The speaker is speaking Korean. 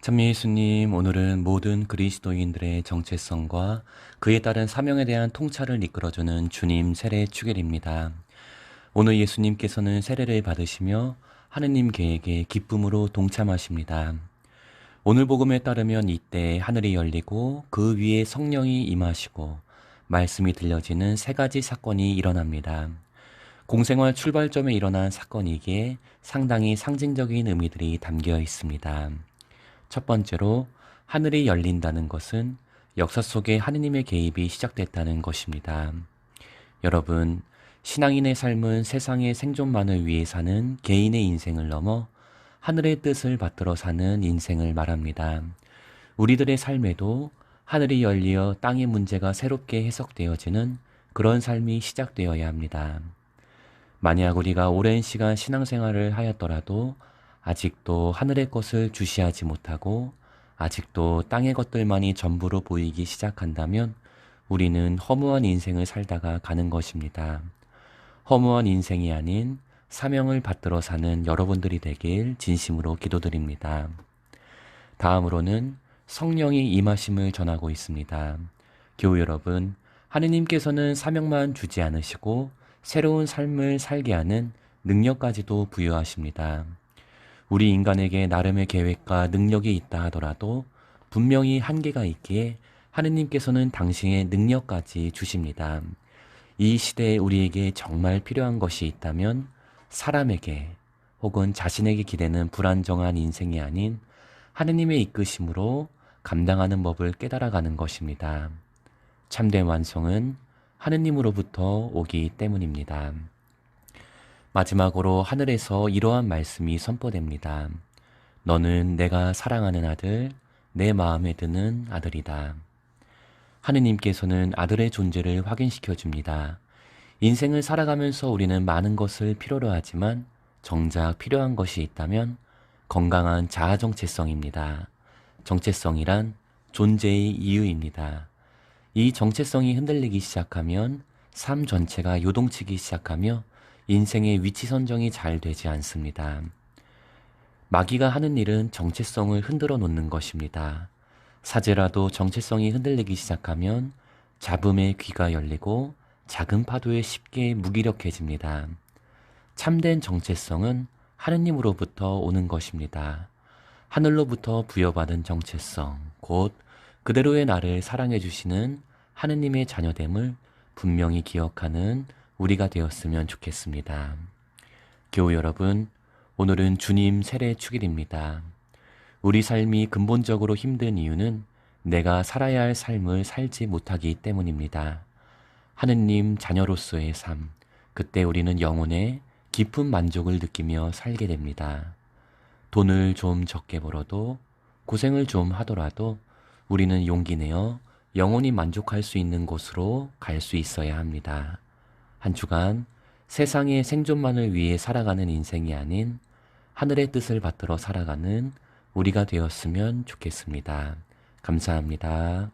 참미 예수님, 오늘은 모든 그리스도인들의 정체성과 그에 따른 사명에 대한 통찰을 이끌어주는 주님 세례 축일입니다. 오늘 예수님께서는 세례를 받으시며 하느님 계획에 기쁨으로 동참하십니다. 오늘 복음에 따르면 이때 하늘이 열리고 그 위에 성령이 임하시고 말씀이 들려지는 세 가지 사건이 일어납니다. 공생활 출발점에 일어난 사건이기에 상당히 상징적인 의미들이 담겨 있습니다. 첫 번째로 하늘이 열린다는 것은 역사 속에 하느님의 개입이 시작됐다는 것입니다. 여러분, 신앙인의 삶은 세상의 생존만을 위해 사는 개인의 인생을 넘어 하늘의 뜻을 받들어 사는 인생을 말합니다. 우리들의 삶에도 하늘이 열리어 땅의 문제가 새롭게 해석되어지는 그런 삶이 시작되어야 합니다. 만약 우리가 오랜 시간 신앙생활을 하였더라도 아직도 하늘의 것을 주시하지 못하고 아직도 땅의 것들만이 전부로 보이기 시작한다면 우리는 허무한 인생을 살다가 가는 것입니다. 허무한 인생이 아닌 사명을 받들어 사는 여러분들이 되길 진심으로 기도드립니다. 다음으로는 성령이 임하심을 전하고 있습니다. 교우 여러분, 하느님께서는 사명만 주지 않으시고 새로운 삶을 살게 하는 능력까지도 부여하십니다. 우리 인간에게 나름의 계획과 능력이 있다 하더라도 분명히 한계가 있기에 하느님께서는 당신의 능력까지 주십니다. 이 시대에 우리에게 정말 필요한 것이 있다면 사람에게 혹은 자신에게 기대는 불안정한 인생이 아닌 하느님의 이끄심으로 감당하는 법을 깨달아가는 것입니다. 참된 완성은 하느님으로부터 오기 때문입니다. 마지막으로 하늘에서 이러한 말씀이 선포됩니다. 너는 내가 사랑하는 아들, 내 마음에 드는 아들이다. 하느님께서는 아들의 존재를 확인시켜 줍니다. 인생을 살아가면서 우리는 많은 것을 필요로 하지만 정작 필요한 것이 있다면 건강한 자아 정체성입니다. 정체성이란 존재의 이유입니다. 이 정체성이 흔들리기 시작하면 삶 전체가 요동치기 시작하며 인생의 위치 선정이 잘 되지 않습니다. 마귀가 하는 일은 정체성을 흔들어 놓는 것입니다. 사제라도 정체성이 흔들리기 시작하면 잡음의 귀가 열리고 작은 파도에 쉽게 무기력해집니다. 참된 정체성은 하느님으로부터 오는 것입니다. 하늘로부터 부여받은 정체성, 곧 그대로의 나를 사랑해 주시는 하느님의 자녀됨을 분명히 기억하는 우리가 되었으면 좋겠습니다. 교우 여러분, 오늘은 주님 세례 축일입니다. 우리 삶이 근본적으로 힘든 이유는 내가 살아야 할 삶을 살지 못하기 때문입니다. 하느님 자녀로서의 삶, 그때 우리는 영혼에 깊은 만족을 느끼며 살게 됩니다. 돈을 좀 적게 벌어도 고생을 좀 하더라도 우리는 용기 내어 영혼이 만족할 수 있는 곳으로 갈 수 있어야 합니다. 한 주간 세상의 생존만을 위해 살아가는 인생이 아닌 하늘의 뜻을 받들어 살아가는 우리가 되었으면 좋겠습니다. 감사합니다.